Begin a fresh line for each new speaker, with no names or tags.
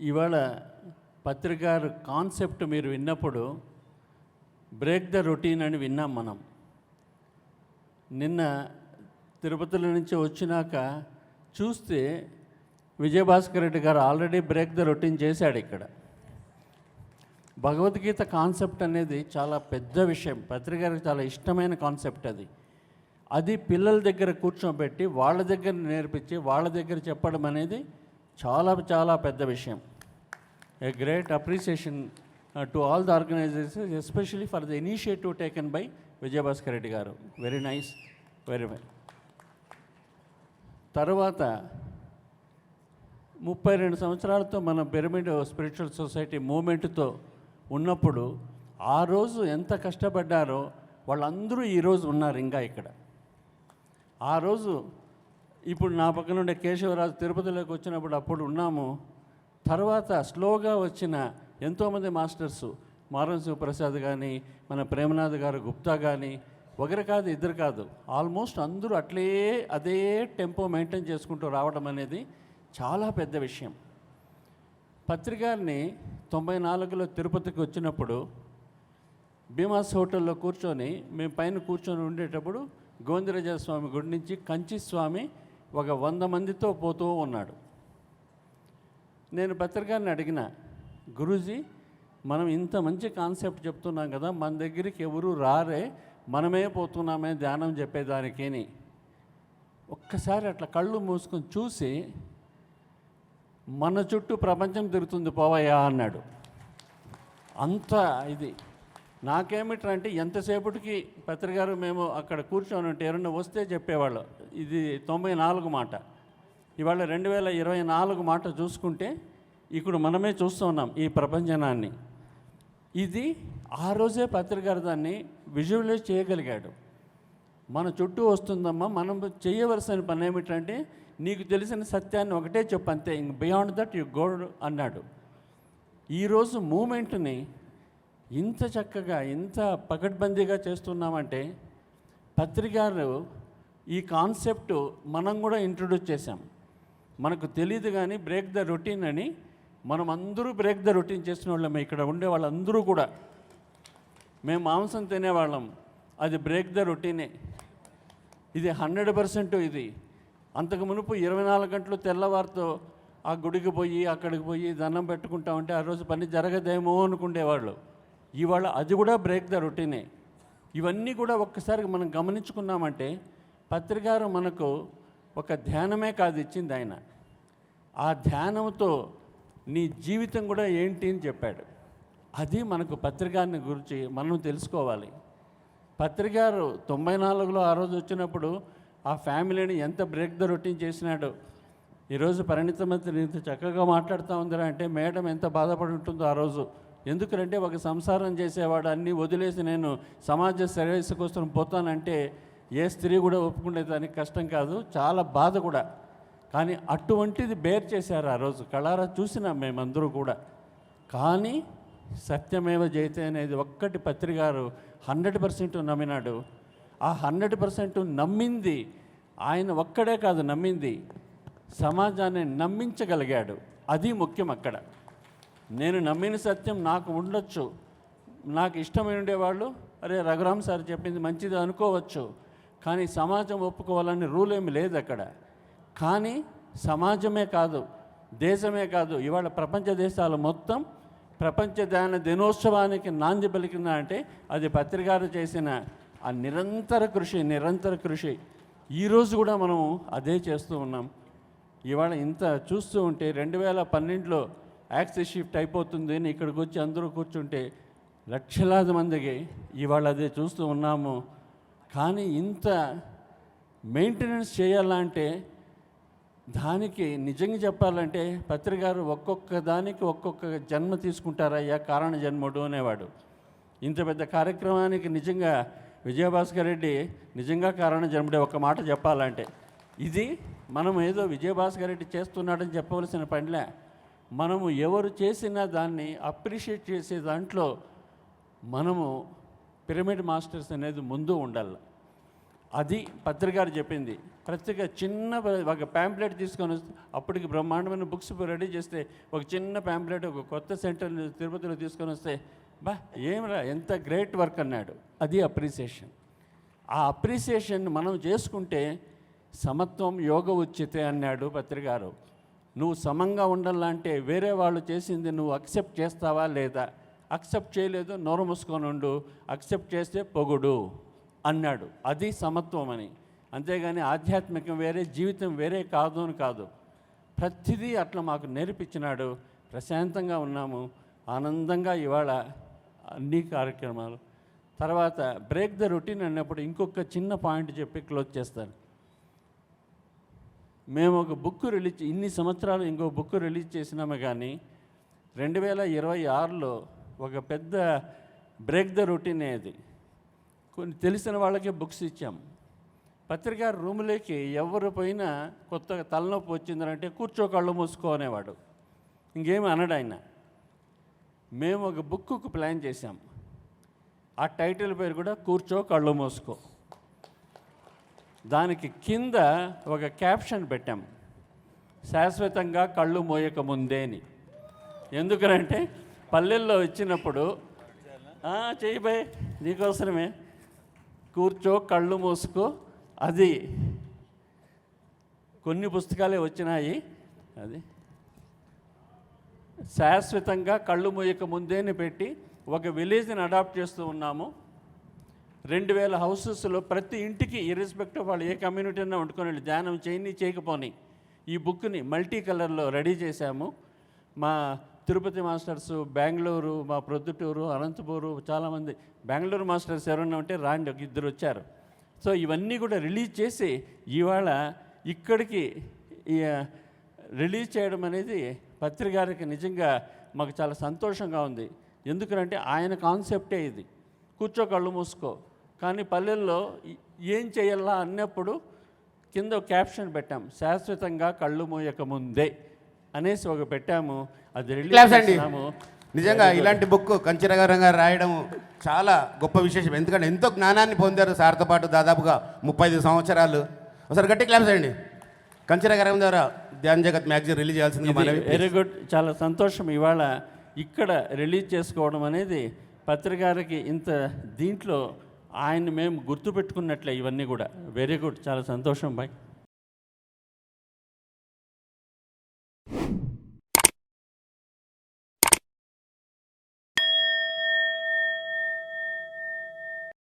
ఇవాళ పత్రికారు కాన్సెప్ట్ మీరు విన్నప్పుడు బ్రేక్ ద రొటీన్ అని విన్నాం మనం. నిన్న తిరుపతిలో నుంచి వచ్చినాక చూస్తే విజయభాస్కర్ రెడ్డి గారు ఆల్రెడీ బ్రేక్ ద రొటీన్ చేశాడు ఇక్కడ. భగవద్గీత కాన్సెప్ట్ అనేది చాలా పెద్ద విషయం. పత్రికారికి చాలా ఇష్టమైన కాన్సెప్ట్ అది. అది పిల్లల దగ్గర కూర్చోబెట్టి వాళ్ళ దగ్గర నేర్పించి వాళ్ళ దగ్గర చెప్పడం అనేది చాలా చాలా పెద్ద విషయం. A great appreciation to all the organization especially for the initiative taken by Vijayabhaskar Reddy garu. Very nice very well తర్వాత ముప్పై రెండు సంవత్సరాలతో మన పిరమిడ్ స్పిరిచువల్ సొసైటీ మూమెంట్తో ఉన్నప్పుడు ఆ రోజు ఎంత కష్టపడ్డారో వాళ్ళందరూ ఈరోజు ఉన్నారు ఇంకా ఇక్కడ. ఆ రోజు ఇప్పుడు నా పక్కన ఉండే కేశవరాజు తిరుపతిలోకి వచ్చినప్పుడు అప్పుడు ఉన్నాము. తర్వాత స్లోగా వచ్చిన ఎంతోమంది మాస్టర్స్ మారం శివప్రసాద్ కానీ మన ప్రేమనాథ్ గారు గుప్తా కానీ ఒకరు కాదు ఇద్దరు కాదు. ఆల్మోస్ట్ అందరూ అట్లే అదే టెంపో మెయింటైన్ చేసుకుంటూ రావడం అనేది చాలా పెద్ద విషయం. పత్రికారిని తొంభై నాలుగులో తిరుపతికి వచ్చినప్పుడు భీమాస్ హోటల్లో కూర్చొని మేము పైన కూర్చొని ఉండేటప్పుడు గోవిందరాజ స్వామి గుడి నుంచి కంచి స్వామి ఒక వంద మందితో పోతూ ఉన్నాడు. నేను పత్రికారిని అడిగిన గురూజీ మనం ఇంత మంచి కాన్సెప్ట్ చెప్తున్నాం కదా మన దగ్గరికి ఎవరు రారే మనమే పోతున్నామే ధ్యానం చెప్పేదానికేని. ఒక్కసారి అట్లా కళ్ళు మూసుకొని చూసి మన చుట్టూ ప్రపంచం తిరుగుతుంది పోవయ్యా అన్నాడు. అంత ఇది. నాకేమిట్రా అంటే ఎంతసేపటికి పత్రికారు మేము అక్కడ కూర్చొని ఉంటే ఎవరన్నా వస్తే చెప్పేవాళ్ళు. ఇది తొంభై నాలుగు మాట. ఇవాళ రెండు వేల ఇరవై నాలుగు మాట చూసుకుంటే ఇప్పుడు మనమే చూస్తూ ఉన్నాం ఈ ప్రపంచనాన్ని. ఇది ఆ రోజే పత్రికారు దాన్ని విజువలైజ్ చేయగలిగాడు. మన చుట్టూ వస్తుందమ్మా మనం చేయవలసిన పని ఏమిటంటే నీకు తెలిసిన సత్యాన్ని ఒకటే చెప్పు అంతే ఇంక బియాండ్ దట్ యు గోడ్ అన్నాడు. ఈరోజు మూమెంట్ని ఇంత చక్కగా ఇంత పకడ్బందీగా చేస్తున్నామంటే పత్రికారు ఈ కాన్సెప్ట్ మనం కూడా ఇంట్రొడ్యూస్ చేశాం. మనకు తెలియదు కానీ బ్రేక్ ద రొటీన్ అని మనం అందరూ బ్రేక్ ద రొటీన్ చేసిన వాళ్ళమే. ఇక్కడ ఉండే వాళ్ళందరూ కూడా. మేము మాంసం తినేవాళ్ళం. అది బ్రేక్ ద రొటీనే ఇది హండ్రెడ్ పర్సెంట్ ఇది. అంతకు మునుపు ఇరవై నాలుగు గంటలు తెల్లవారితో ఆ గుడికి పోయి అక్కడికి పోయి దండం పెట్టుకుంటా ఉంటే ఆ రోజు పని జరగదేమో అనుకునేవాళ్ళు ఇవాళ అది కూడా బ్రేక్ ద రొటీనే ఇవన్నీ కూడా ఒక్కసారి మనం గమనించుకున్నామంటే పత్రికారు మనకు ఒక ధ్యానమే కాదు ఇచ్చింది ఆయన. ఆ ధ్యానంతో నీ జీవితం కూడా ఏంటి అని చెప్పాడు. అది మనకు పత్రికాన్ని గురించి మనం తెలుసుకోవాలి. పత్రికారు తొంభై నాలుగులో ఆ రోజు వచ్చినప్పుడు ఆ ఫ్యామిలీని ఎంత బ్రేక్ ద రొటీన్ చేసినాడు. ఈరోజు పరిణితమంత్రి ఇంత చక్కగా మాట్లాడుతూ ఉందిరా అంటే మేడం ఎంత బాధపడి ఉంటుందో ఆ రోజు. ఎందుకంటే ఒక సంసారం చేసేవాడు అన్నీ వదిలేసి నేను సమాజ సర్వీస్ కోసం పోతానంటే ఏ స్త్రీ కూడా ఒప్పుకునే దానికి కష్టం కాదు చాలా బాధ కూడా. కానీ అటువంటిది బేర్ చేశారు ఆ రోజు. కళారా చూసినాం మేమందరూ కూడా. కానీ సత్యమేవ జయతే అనేది ఒక్కటి పత్రికారు హండ్రెడ్ పర్సెంట్ నమ్మినాడు. ఆ హండ్రెడ్ పర్సెంట్ నమ్మింది. ఆయన ఒక్కడే కాదు నమ్మింది. సమాజాన్ని నమ్మించగలిగాడు. అది ముఖ్యం అక్కడ. నేను నమ్మిన సత్యం నాకు ఉండొచ్చు. నాకు ఇష్టమైన ఉండేవాళ్ళు అరే రఘురామ్ సార్ చెప్పింది మంచిది అనుకోవచ్చు. కానీ సమాజం ఒప్పుకోవాలని రూల్ ఏమి లేదు అక్కడ. కానీ సమాజమే కాదు దేశమే కాదు ఇవాళ ప్రపంచ దేశాలు మొత్తం ప్రపంచ ధ్యాన దినోత్సవానికి నాంది పలికిన అంటే అది పత్రికారు చేసిన ఆ నిరంతర కృషి నిరంతర కృషి. ఈరోజు కూడా మనం అదే చేస్తూ ఉన్నాం. ఇవాళ ఇంత చూస్తూ ఉంటే రెండు వేల పన్నెండులో యాక్సెస్ షిఫ్ట్ అయిపోతుంది అని ఇక్కడికి వచ్చి అందరూ కూర్చుంటే లక్షలాది మందికి ఇవాళ అదే చూస్తూ ఉన్నాము. కానీ ఇంత మెయింటెనెన్స్ చేయాలంటే దానికి నిజంగా చెప్పాలంటే పత్రికారు ఒక్కొక్క దానికి ఒక్కొక్క జన్మ తీసుకుంటారయ్యా కారణ జన్ముడు అనేవాడు. ఇంత పెద్ద కార్యక్రమానికి నిజంగా విజయభాస్కర్ రెడ్డి నిజంగా కారణ జన్ముడే ఒక మాట చెప్పాలంటే. ఇది మనం ఏదో విజయభాస్కర్ రెడ్డి చేస్తున్నాడని చెప్పవలసిన పనిలే. మనము ఎవరు చేసినా దాన్ని అప్రిషియేట్ చేసే దాంట్లో మనము పిరమిడ్ మాస్టర్స్ అనేది ముందు ఉండాలి. అది పత్రికారు చెప్పింది. ప్రత్యేక చిన్న ఒక ప్యాంప్లెట్ తీసుకొని వస్తే అప్పటికి బ్రహ్మాండమైన బుక్స్ రెడీ చేస్తే ఒక చిన్న ప్యాంప్లెట్ ఒక కొత్త సెంటర్ తిరుపతిలో తీసుకొని వస్తే బా ఏమిరా ఎంత గ్రేట్ వర్క్ అన్నాడు. అది అప్రిసియేషన్ ఆ అప్రిసియేషన్ మనం చేసుకుంటే సమత్వం యోగ ఉచితే అన్నాడు పత్రికారు నువ్వు సమంగా ఉండాలంటే వేరే వాళ్ళు చేసింది నువ్వు అక్సెప్ట్ చేస్తావా లేదా? అక్సెప్ట్ చేయలేదు నోరు మూసుకొని ఉండు. అక్సెప్ట్ చేస్తే పొగుడు అన్నాడు. అది సమత్వం అని అంతేగాని ఆధ్యాత్మికం వేరే జీవితం వేరే కాదు అని కాదు. ప్రతిదీ అట్లా మాకు నేర్పించినాడు. ప్రశాంతంగా ఉన్నాము. ఆనందంగా ఇవాళ అన్ని కార్యక్రమాలు. తర్వాత బ్రేక్ ద రొటీన్ అన్నప్పుడు ఇంకొక చిన్న పాయింట్ చెప్పి క్లోజ్ చేస్తాను. మేము ఒక బుక్ రిలీజ్ ఇన్ని సంవత్సరాలు ఇంకో బుక్ రిలీజ్ చేసినామే కానీ రెండు వేల ఇరవై ఆరులో ఒక పెద్ద బ్రేక్ ద రొటీన్ అది కొన్ని తెలిసిన వాళ్ళకే బుక్స్ ఇచ్చాం. పత్రికా రూములోకి ఎవరు పోయినా కొత్తగా తలనొప్పి వచ్చిందంటే కూర్చో కళ్ళు మూసుకోనేవాడు ఇంకేమి అనడు ఆయన. మేము ఒక బుక్కు ప్లాన్ చేశాం. ఆ టైటిల్ పేరు కూడా కూర్చో కళ్ళు మూసుకో. దానికి కింద ఒక క్యాప్షన్ పెట్టాం. శాశ్వతంగా కళ్ళు మోయక ముందే అని. ఎందుకనంటే పల్లెల్లో వచ్చినప్పుడు "ఆ, చెయ్యి బాయ్ నీకోసమే. కూర్చో కళ్ళు మూసుకో. అది కొన్ని పుస్తకాలే వచ్చినాయి. అది శాశ్వతంగా కళ్ళు మూయక ముందేని పెట్టి ఒక విలేజ్ని అడాప్ట్ చేస్తూ ఉన్నాము. రెండు వేల హౌసెస్లో ప్రతి ఇంటికి ఇర్రెస్పెక్ట్ వాళ్ళు ఏ కమ్యూనిటీ అయినా వండుకొని వెళ్ళి ధ్యానం చేయని చేయకపోని ఈ బుక్ని మల్టీ కలర్లో రెడీ చేశాము. మా తిరుపతి మాస్టర్స్ బెంగళూరు మా ప్రొద్దుటూరు అనంతపూరు చాలామంది బెంగళూరు మాస్టర్స్ ఎవరన్నా ఉంటే రాండి ఒక ఇద్దరు వచ్చారు. సో ఇవన్నీ కూడా రిలీజ్ చేసి ఇవాళ ఇక్కడికి రిలీజ్ చేయడం అనేది పత్రికారికి నిజంగా మాకు చాలా సంతోషంగా ఉంది. ఎందుకంటే ఆయన కాన్సెప్టే ఇది. కూర్చో కళ్ళు మూసుకో. కానీ పల్లెల్లో ఏం చేయాలా అన్నప్పుడు కింద ఒక క్యాప్షన్ పెట్టాం. శాశ్వతంగా కళ్ళు మూయక ముందే అనేసి ఒక పెట్టాము. అది రిలీజ్
క్లాప్స్ అండి
చేసినాము
నిజంగా ఇలాంటి బుక్ కంచిరగారంగా రాయడం చాలా గొప్ప విశేషం. ఎందుకంటే ఎంతో జ్ఞానాన్ని పొందారు సార్తో పాటు దాదాపుగా ముప్పై ఐదు సంవత్సరాలు. ఒకసారి గట్టి క్లాప్స్ అండి కంచిరగారం ద్వారా ధ్యాన్ జగత్ మ్యాగజైన్ రిలీజ్ చేయాల్సింది మనవి
వెరీ గుడ్ చాలా సంతోషం. ఇవాళ ఇక్కడ రిలీజ్ చేసుకోవడం అనేది పత్రికారికి ఇంత దీంట్లో ఆయన్ని మేము గుర్తుపెట్టుకున్నట్లే ఇవన్నీ కూడా. వెరీ గుడ్ చాలా సంతోషం బాయ్